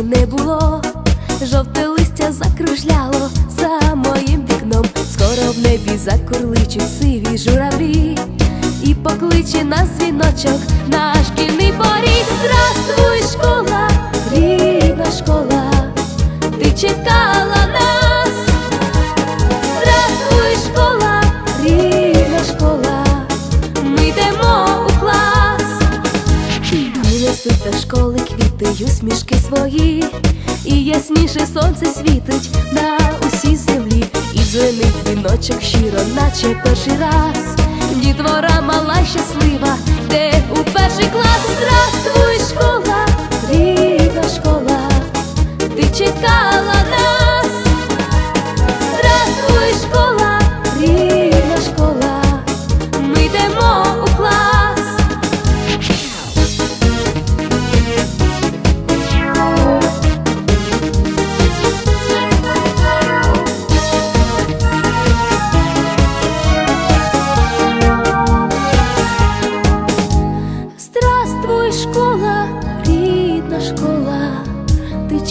й не було, жовте листя закружляло за моїм вікном. Скоро в небі закурличуть сиві журавлі, і покличе нас дзвіночок на шкільний поріг. Здравствуй, школа, рідна школа, ти чекала усмішки свої, і ясніше сонце світить на усій землі, і дзвенить віночок щиро, наче перший раз. Дітвора мала щаслива, де у перший клас. Здравствуй, школа, рідна школа, ти чекала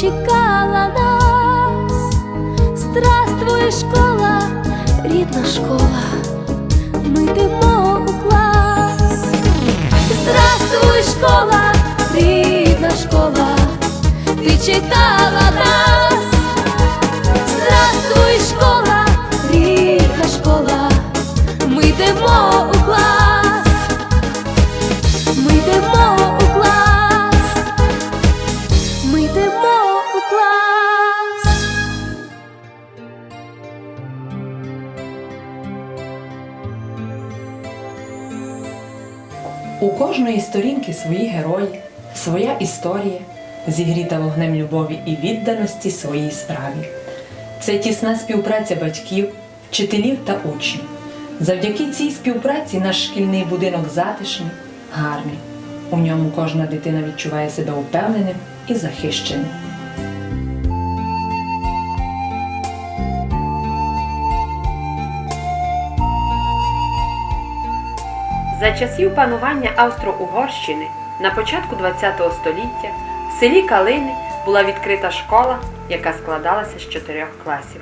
чекала нас. Здравствуй, школа, рідна школа, ми йдемо у клас. Здравствуй, школа, рідна школа, ти чекала нас. Кожної сторінки свої герої, своя історія, зігріта вогнем любові і відданості своїй справі. Це тісна співпраця батьків, вчителів та учнів. Завдяки цій співпраці наш шкільний будинок затишний, гарний. У ньому кожна дитина відчуває себе упевненим і захищеним. За часів панування Австро-Угорщини на початку ХХ століття в селі Калини була відкрита школа, яка складалася з чотирьох класів.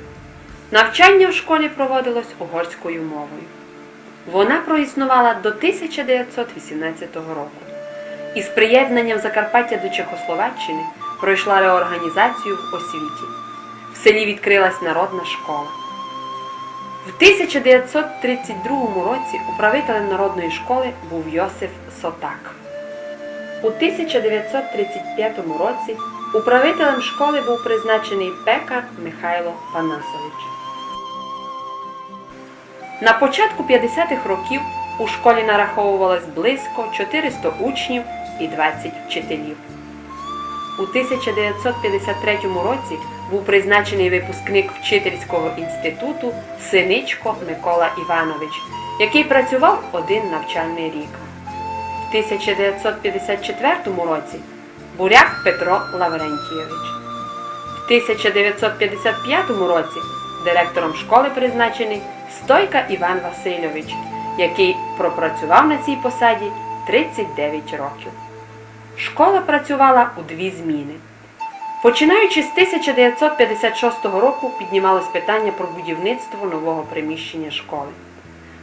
Навчання в школі проводилось угорською мовою. Вона проіснувала до 1918 року. Із приєднанням Закарпаття до Чехословаччини пройшла реорганізацію в освіті. В селі відкрилась народна школа. В 1932 році управителем народної школи був Йосиф Сотак. У 1935 році управителем школи був призначений пекар Михайло Панасович. На початку 50-х років у школі нараховувалось близько 400 учнів і 20 вчителів. У 1953 році був призначений випускник вчительського інституту Синичко Микола Іванович, який працював один навчальний рік. В 1954 році Буряк Петро Лаврентійович. В 1955 році директором школи призначений Стойка Іван Васильович, який пропрацював на цій посаді 39 років. Школа працювала у дві зміни. Починаючи з 1956 року піднімалось питання про будівництво нового приміщення школи.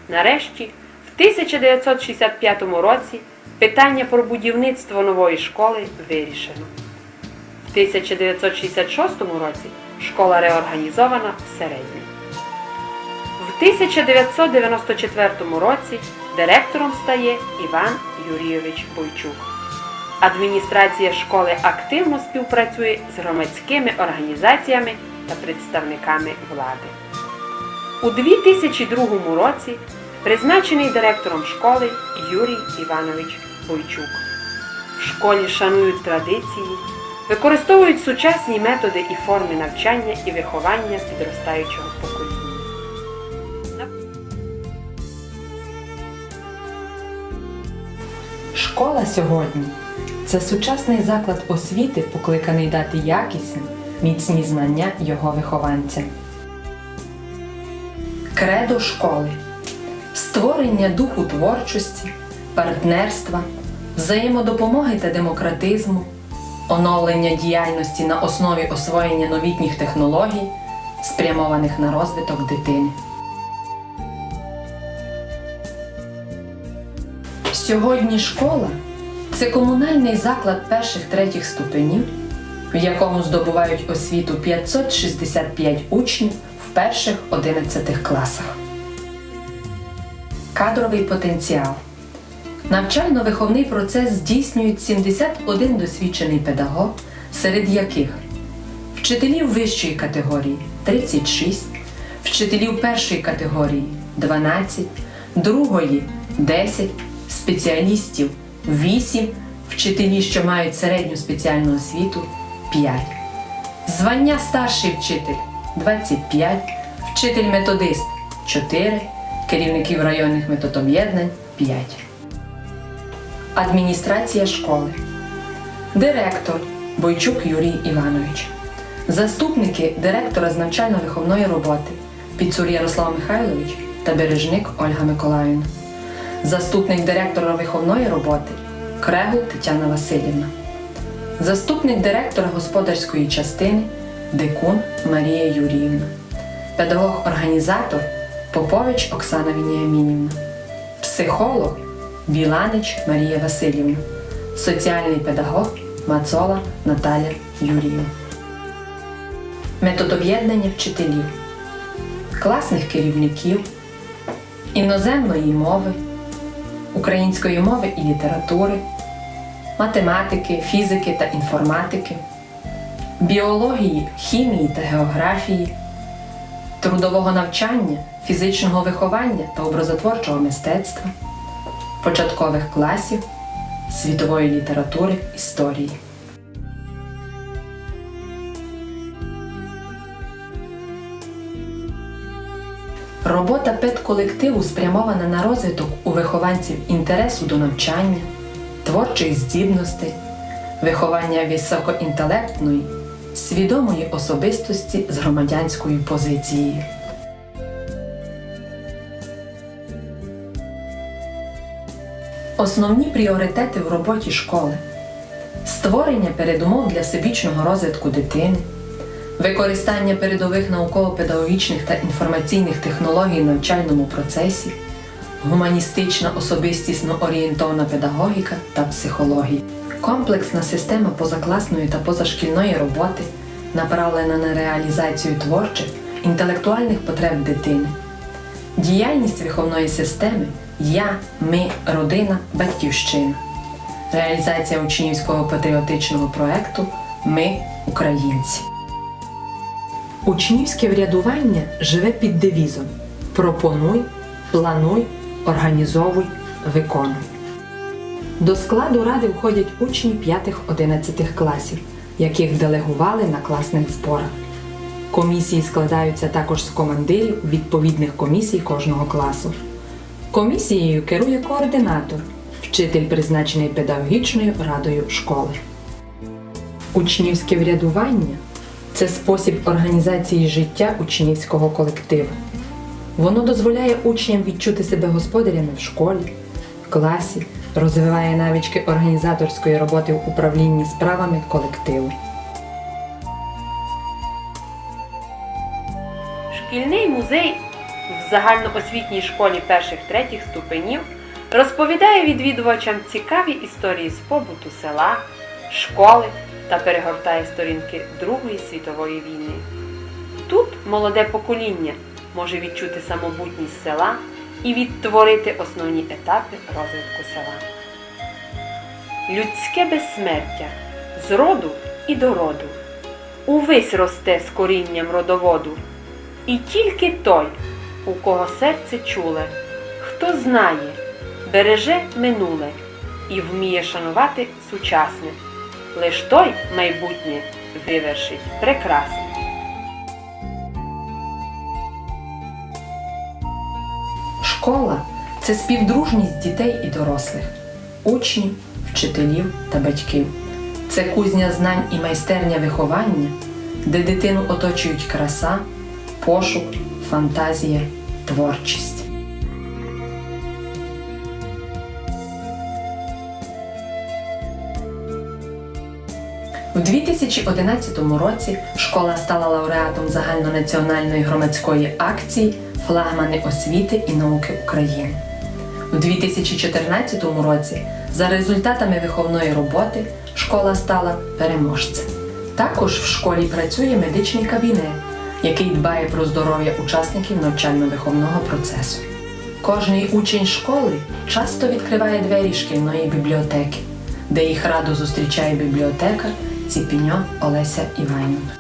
Нарешті, в 1965 році питання про будівництво нової школи вирішено. В 1966 році школа реорганізована в. В 1994 році директором стає Іван Юрійович Бойчук. Адміністрація школи активно співпрацює з громадськими організаціями та представниками влади. У 2002 році призначений директором школи Юрій Іванович Бойчук. В школі шанують традиції, використовують сучасні методи і форми навчання і виховання підростаючого покоління. Школа сьогодні це сучасний заклад освіти, покликаний дати якісні, міцні знання його вихованцям. Кредо школи створення духу творчості, партнерства, взаємодопомоги та демократизму, оновлення діяльності на основі освоєння новітніх технологій, спрямованих на розвиток дитини. Сьогодні школа це комунальний заклад перших третіх ступенів, в якому здобувають освіту 565 учнів в перших 11 класах. Кадровий потенціал. Навчально-виховний процес здійснюють 71 досвідчений педагог, серед яких вчителів вищої категорії 36, вчителів першої категорії 12, другої 10, спеціалістів 8, вчителі, що мають середню спеціальну освіту 5. Звання старший вчитель 25, вчитель-методист 4, керівників районних методоб'єднань 5. Адміністрація школи. Директор Бойчук Юрій Іванович. Заступники директора з навчально-виховної роботи Піцур Ярослав Михайлович та Бережник Ольга Миколаївна. Заступник директора виховної роботи Крегул Тетяна Васильівна. Заступник директора господарської частини Дикун Марія Юріївна. Педагог-організатор Попович Оксана Вініамінівна. Психолог Біланич Марія Васильівна. Соціальний педагог Мацола Наталя Юріївна. Методоб'єднання вчителів, класних керівників, іноземної мови, української мови і літератури, математики, фізики та інформатики, біології, хімії та географії, трудового навчання, фізичного виховання та образотворчого мистецтва, початкових класів, світової літератури, історії. Робота педколективу спрямована на розвиток у вихованців інтересу до навчання, творчих здібностей, виховання високоінтелектної, свідомої особистості з громадянською позицією. Основні пріоритети в роботі школи створення передумов для всебічного розвитку дитини, використання передових науково-педагогічних та інформаційних технологій в навчальному процесі, гуманістична особистісно орієнтовна педагогіка та психологія, комплексна система позакласної та позашкільної роботи, направлена на реалізацію творчих, інтелектуальних потреб дитини. Діяльність виховної системи Я, ми, родина, батьківщина. Реалізація учнівського патріотичного проекту Ми українці. Учнівське врядування живе під девізом Пропонуй, плануй, організовуй, виконуй. До складу ради входять учні 5-11 класів, яких делегували на класних зборах. Комісії складаються також з командирів відповідних комісій кожного класу. Комісією керує координатор, вчитель, призначений педагогічною радою школи. Учнівське врядування це спосіб організації життя учнівського колективу. Воно дозволяє учням відчути себе господарями в школі, класі, розвиває навички організаторської роботи в управлінні справами колективу. Шкільний музей в загальноосвітній школі перших третіх ступенів розповідає відвідувачам цікаві історії з побуту села, школи та перегортає сторінки Другої світової війни. Тут молоде покоління може відчути самобутність села і відтворити основні етапи розвитку села. Людське безсмертя з роду і до роду увесь росте з корінням родоводу. І тільки той, у кого серце чуле, хто знає, береже минуле і вміє шанувати сучасне, лиш той майбутнє вивершить прекрасне. Школа це співдружність дітей і дорослих, учнів, вчителів та батьків. Це кузня знань і майстерня виховання, де дитину оточують краса, пошук, фантазія, творчість. У 2011 році школа стала лауреатом загальнонаціональної громадської акції Флагмани освіти і науки України. У 2014 році за результатами виховної роботи школа стала переможцем. Також в школі працює медичний кабінет, який дбає про здоров'я учасників навчально-виховного процесу. Кожний учень школи часто відкриває двері шкільної бібліотеки, де їх радо зустрічає бібліотекар Ціпіньо Олеся Іванівна.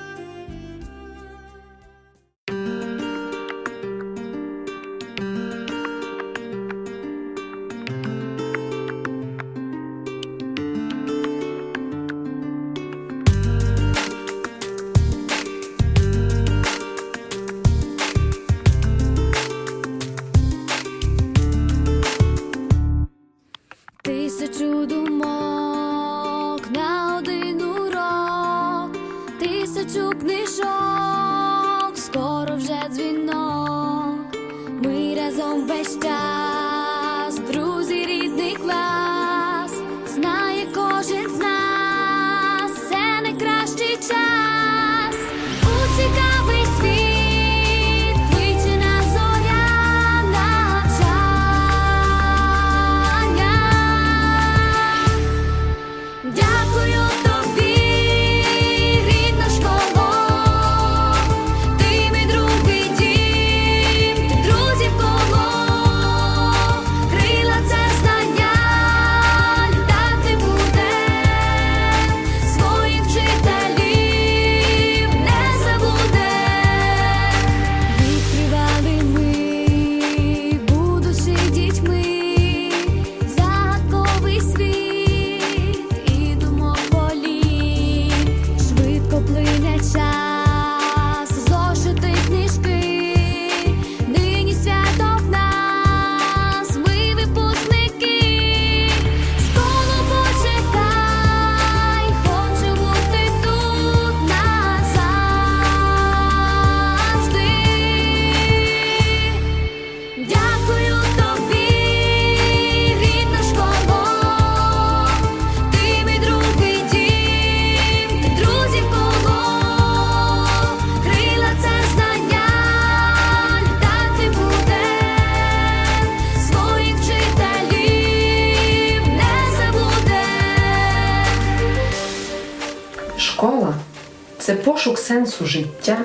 Це пошук сенсу життя,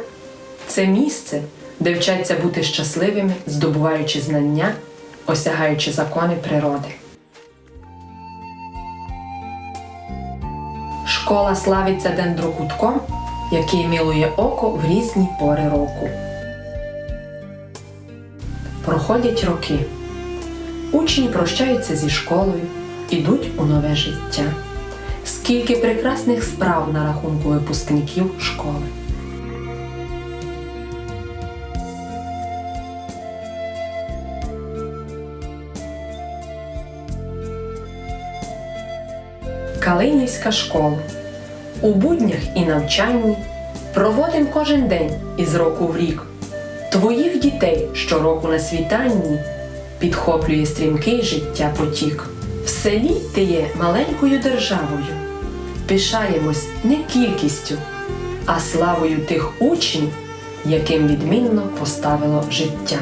це місце, де вчаться бути щасливими, здобуваючи знання, осягаючи закони природи. Школа славиться дендрокутком, який милує око в різні пори року. Проходять роки. Учні прощаються зі школою, ідуть у нове життя. Скільки прекрасних справ на рахунку випускників школи. Калинівська школа. У буднях і навчанні проводим кожен день із року в рік. Твоїх дітей щороку на світанні підхоплює стрімкий життя потік. В селі ти є маленькою державою. Пишаємось не кількістю, а славою тих учнів, яким відмінно поставило життя.